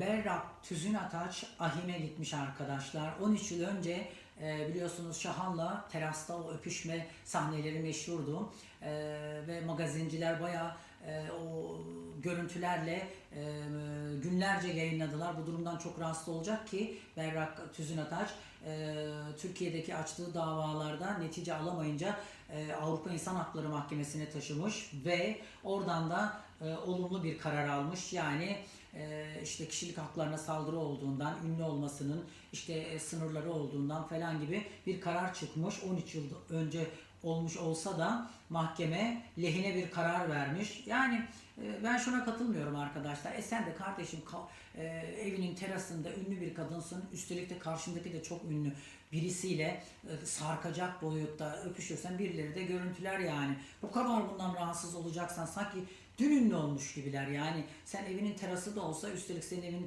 Berrak Tüzün Ataç Ahim'e gitmiş arkadaşlar. 13 yıl önce e, biliyorsunuz Şahan'la terasta o öpüşme sahneleri meşhurdu. E, ve magazinciler bayağı e, o görüntülerle e, günlerce yayınladılar. Bu durumdan çok rahatsız olacak ki Berrak Tüzün Ataç e, Türkiye'deki açtığı davalarda netice alamayınca e, Avrupa İnsan Hakları Mahkemesi'ne taşımış ve oradan da e, olumlu bir karar almış. Yani işte kişilik haklarına saldırı olduğundan, ünlü olmasının işte e, sınırları olduğundan falan gibi bir karar çıkmış. 13 yıl önce olmuş olsa da mahkeme lehine bir karar vermiş. Yani e, ben şuna katılmıyorum arkadaşlar. E sen de kardeşim ka- e, evinin terasında ünlü bir kadınsın. Üstelik de karşındaki de çok ünlü birisiyle e, sarkacak boyutta öpüşürsen birileri de görüntüler yani. Bu kadar bundan rahatsız olacaksan sanki dün ünlü olmuş gibiler yani. Sen evinin terası da olsa üstelik senin evinin